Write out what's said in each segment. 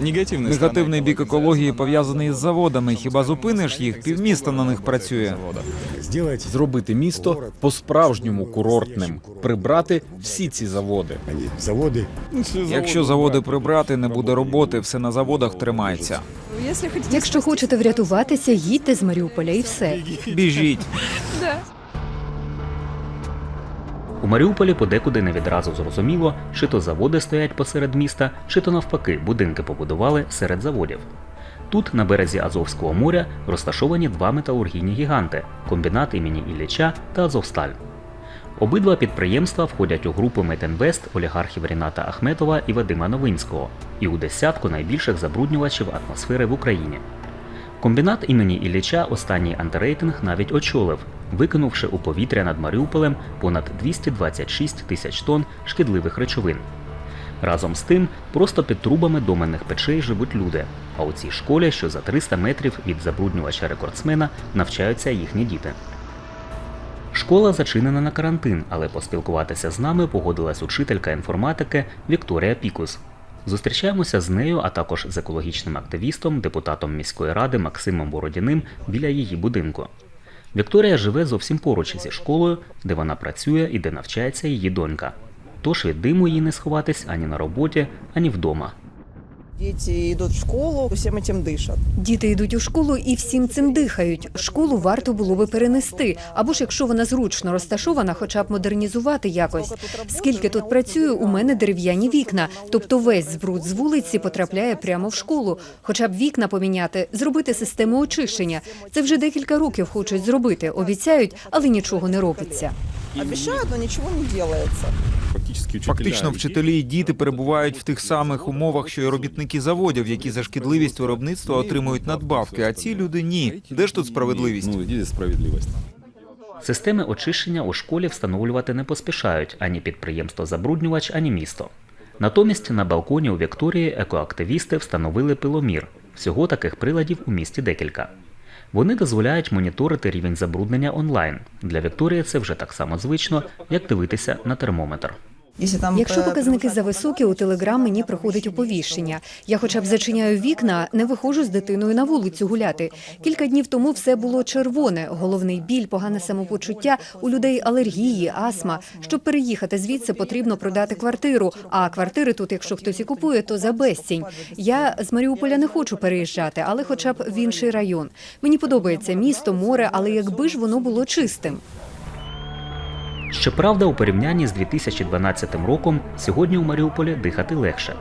Негативний Негативний бік екології пов'язаний з заводами. Хіба зупиниш їх? Півміста на них працює. Зробити місто по-справжньому курортним, прибрати всі ці заводи. заводы. Якщо заводи прибрати, не буде роботи, все на заводах тримається. Якщо хочете врятуватися, їдьте з Маріуполя і все. Біжіть. У Маріуполі подекуди не відразу зрозуміло, чи то заводи стоять посеред міста, чи то навпаки будинки побудували серед заводів. Тут, на березі Азовського моря, розташовані два металургійні гіганти комбінат імені Ілліча та Азовсталь. Обидва підприємства входять у групу Метинвест олігархів Ріната Ахметова і Вадима Новинського і у десятку найбільших забруднювачів атмосфери в Україні. Комбінат імені Ілліча останній антирейтинг навіть очолив, викинувши у повітря над Маріуполем понад 226 тисяч тонн шкідливих речовин. Разом з тим, просто під трубами доменних печей живуть люди. А у цій школі, що за 300 метрів від забруднювача рекордсмена, навчаються їхні діти. Школа зачинена на карантин, але поспілкуватися з нами погодилась учителька інформатики Вікторія Пікус. Зустрічаємося з нею, а також з екологічним активістом, депутатом міської ради Максимом Бородіним біля її будинку. Вікторія живе зовсім поруч зі школою, де вона працює і де навчається її донька. Тож від диму їй не сховатись ані на роботі, ані вдома. Дети идут в школу, всем этим дышат. Діти йдуть у школу і всім цим дихають. Школу варто було би перенести, або ж якщо вона зручно розташована, хоча б модернізувати якось. Скільки тут працюю, у мене дерев'яні вікна, тобто весь збруд з вулиці потрапляє прямо в школу. Хоча б вікна поміняти, зробити систему очищення. Це вже декілька років хочуть зробити, обіцяють, але нічого не робиться. Обещают, но ничего не делается. Фактично, вчителі і діти перебувають в тих самих умовах, що й робітники заводів, які за шкідливість виробництва отримують надбавки. А ці люди ні. Де ж тут справедливість? Ну, здесь? Системи очищення у школі встановлювати не поспішають ані підприємство-забруднювач, ані місто. Натомість на балконі у Вікторії екоактивісти встановили пиломір. Всього таких приладів у місті декілька. Вони дозволяють моніторити рівень забруднення онлайн. Для Вікторії це вже так само звично, як дивитися на термометр. Там Якщо э, показники превышать- зависокі, у телеграм мені приходить оповіщення. Я хоча б зачиняю вікна, не виходжу з дитиною на вулицю гуляти. Кілька днів тому все було червоне: головний біль, погане самопочуття, у людей алергії, астма. Щоб переїхати звідси, потрібно продати квартиру. А квартири тут, якщо хтось і купує, то за безцінь. Я з Маріуполя не хочу переїжджати, але хоча б в інший район. Мені подобається місто, море, але якби ж воно було чистим. Щоправда, у порівнянні з 2012 роком сьогодні у Маріуполі дихати легше.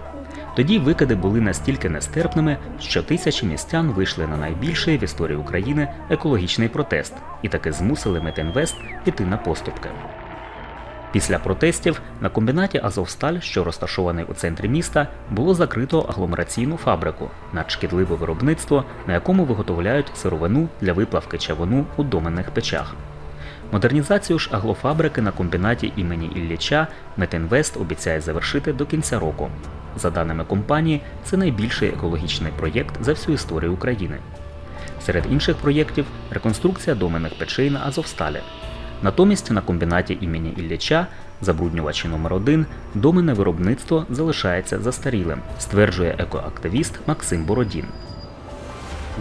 Тоді викиди були настільки нестерпними, що тисячі містян вийшли на найбільший в історії України екологічний протест і таки змусили Метинвест піти на поступки. Після протестів на комбінаті Азовсталь, що розташований у центрі міста, було закрито агломераційну фабрику надшкідливе виробництво, на якому виготовляють сировину для виплавки чавуну у доменних печах. Модернізацію ж аглофабрики на комбінаті імені Ілліча Метинвест обіцяє завершити до кінця року. За даними компанії, це найбільший екологічний проєкт за всю історію України. Серед інших проєктів реконструкція доменних печей на Азовсталі. Натомість на комбінаті імені Ілліча, забруднювачі номер 1 доменне виробництво залишається застарілим, стверджує екоактивіст Максим Бородін.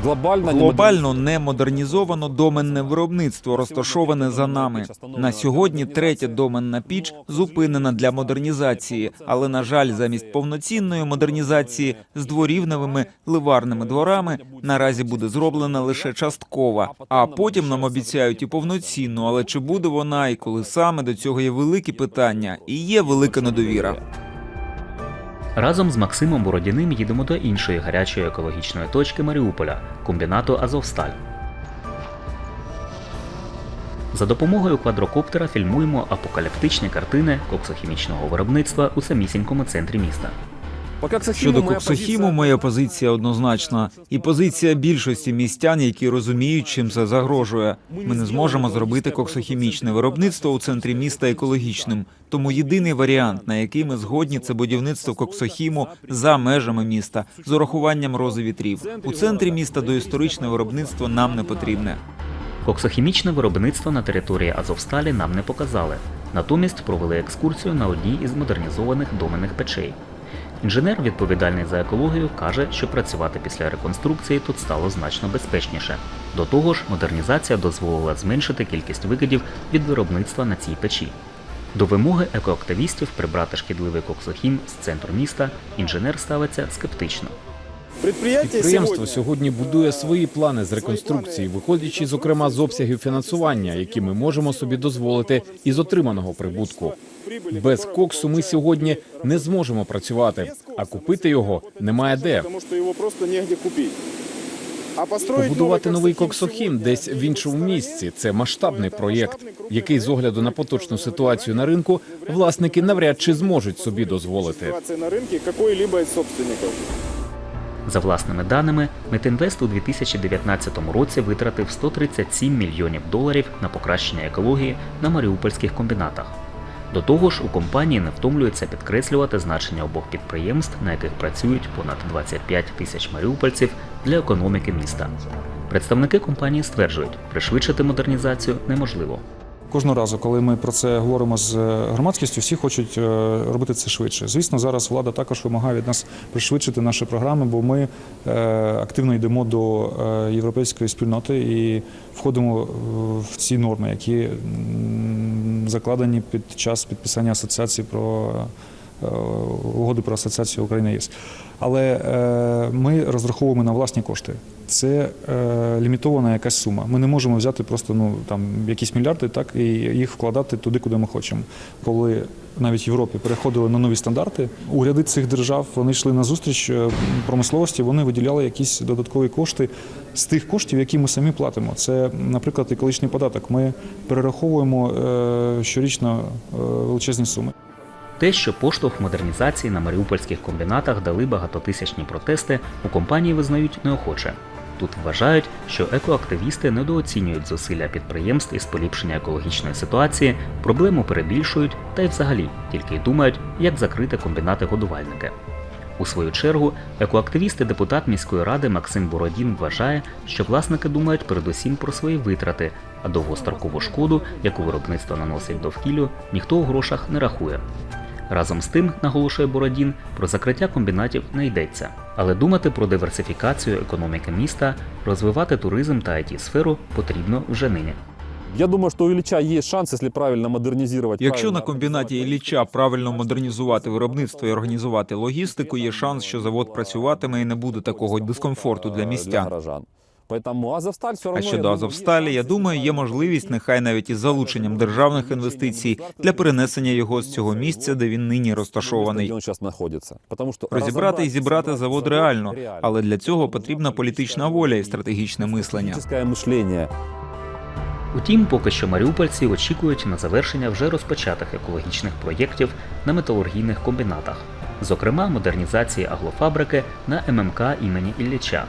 Глобально, Глобально не модернізовано доменне виробництво, розташоване за нами. На сьогодні третя доменна піч зупинена для модернізації, але на жаль, замість повноцінної модернізації з дворівневими ливарними дворами наразі буде зроблена лише часткова. А потім нам обіцяють і повноцінну. Але чи буде вона і коли саме до цього є великі питання і є велика недовіра. Разом з Максимом Бородіним їдемо до іншої гарячої екологічної точки Маріуполя комбінату Азовсталь. За допомогою квадрокоптера фільмуємо апокаліптичні картини коксохімічного виробництва у самісінькому центрі міста. Щодо коксохіму, моя позиція однозначна, і позиція більшості містян, які розуміють, чим це загрожує. Ми не зможемо зробити коксохімічне виробництво у центрі міста екологічним. Тому єдиний варіант, на який ми згодні, це будівництво коксохіму за межами міста з урахуванням рози вітрів. У центрі міста доісторичне виробництво нам не потрібне. Коксохімічне виробництво на території Азовсталі нам не показали. Натомість провели екскурсію на одній із модернізованих доменних печей. Інженер, відповідальний за екологію, каже, що працювати після реконструкції тут стало значно безпечніше. До того ж, модернізація дозволила зменшити кількість викидів від виробництва на цій печі. До вимоги екоактивістів прибрати шкідливий коксохім з центру міста інженер ставиться скептично. Підприємство сьогодні будує свої плани з реконструкції, виходячи, зокрема, з обсягів фінансування, які ми можемо собі дозволити із отриманого прибутку. Без коксу ми сьогодні не зможемо працювати, а купити його немає де. Тому що його просто негде купити. А Побудувати новий коксохім десь в іншому місці. Це масштабний проєкт, який з огляду на поточну ситуацію на ринку власники навряд чи зможуть собі дозволити. ситуація на ринку какой-либо із собственників. За власними даними, Метінвест у 2019 році витратив 137 мільйонів доларів на покращення екології на маріупольських комбінатах. До того ж, у компанії не втомлюються підкреслювати значення обох підприємств, на яких працюють понад 25 тисяч маріупольців для економіки міста. Представники компанії стверджують, пришвидшити модернізацію неможливо. Кожного разу, коли ми про це говоримо з е, громадськістю, всі хочуть е, робити це швидше. Звісно, зараз влада також вимагає від нас пришвидшити наші програми, бо ми е, активно йдемо до європейської спільноти і входимо в ці норми, які закладені під час підписання асоціації про угоди про асоціацію України ЄС. Але е, ми розраховуємо на власні кошти. Це е, лімітована якась сума. Ми не можемо взяти просто ну там якісь мільярди, так і їх вкладати туди, куди ми хочемо. Коли навіть в Європі переходили на нові стандарти, уряди цих держав вони йшли на зустріч е, промисловості. Вони виділяли якісь додаткові кошти з тих коштів, які ми самі платимо. Це, наприклад, екологічний податок. Ми перераховуємо е, щорічно е, величезні суми. Те, що поштовх модернізації на маріупольських комбінатах дали багатотисячні протести, у компанії визнають неохоче. Тут вважають, що екоактивісти недооцінюють зусилля підприємств із поліпшення екологічної ситуації, проблему перебільшують та й взагалі тільки й думають, як закрити комбінати-годувальники. У свою чергу, екоактивіст і депутат міської ради Максим Бородін вважає, що власники думають передусім про свої витрати, а довгострокову шкоду, яку виробництво наносить довкіллю, ніхто у грошах не рахує. Разом з тим, наголошує Бородін, про закриття комбінатів не йдеться. Але думати про диверсифікацію економіки міста, розвивати туризм та it сферу потрібно вже нині. Я думаю, що у Ілліча є шанс, якщо правильно модернізувати. Якщо на комбінаті Ілліча правильно модернізувати виробництво і організувати логістику, є шанс, що завод працюватиме і не буде такого дискомфорту для містян. А щодо Азовсталі, я думаю, є можливість, нехай навіть із залученням державних інвестицій для перенесення його з цього місця, де він нині розташований. Розібрати і зібрати завод реально, але для цього потрібна політична воля і стратегічне мислення. Утім, поки що маріупольці очікують на завершення вже розпочатих екологічних проєктів на металургійних комбінатах, зокрема модернізації аглофабрики на ММК імені Ілліча.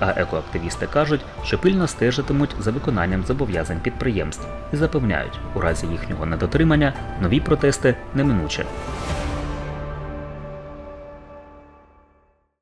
А екоактивісти кажуть, що пильно стежитимуть за виконанням зобов'язань підприємств і запевняють, у разі їхнього недотримання нові протести неминуче.